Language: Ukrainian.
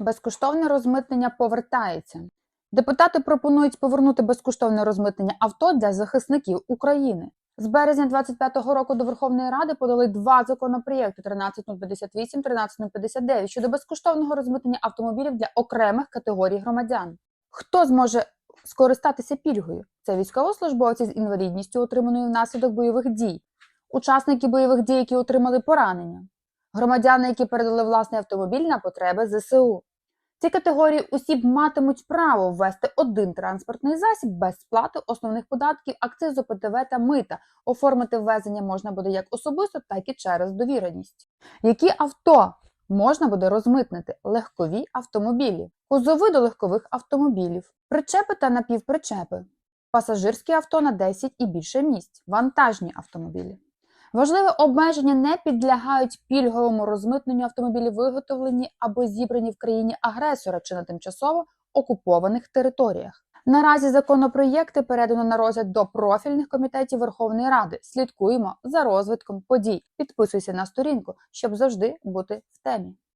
Безкоштовне розмитнення повертається. Депутати пропонують повернути безкоштовне розмитнення авто для захисників України. З березня 25-го року до Верховної Ради подали два законопроєкти 13058, 13059 щодо безкоштовного розмитнення автомобілів для окремих категорій громадян. Хто зможе скористатися пільгою? Це військовослужбовці з інвалідністю, отриманою внаслідок бойових дій, учасники бойових дій, які отримали поранення, громадяни, які передали власний автомобіль на потреби ЗСУ. Ці категорії осіб матимуть право ввести один транспортний засіб без сплати основних податків, акцизу, ПТВ та мита. Оформити ввезення можна буде як особисто, так і через довіреність. Які авто можна буде розмитнити? Легкові автомобілі, кузови до легкових автомобілів, причепи та напівпричепи, пасажирські авто на 10 і більше місць, вантажні автомобілі. Важливе обмеження не підлягають пільговому розмитненню автомобілів, виготовлені або зібрані в країні агресора чи на тимчасово окупованих територіях. Наразі законопроєкти передано на розгляд до профільних комітетів Верховної Ради. Слідкуємо за розвитком подій. Підписуйся на сторінку, щоб завжди бути в темі.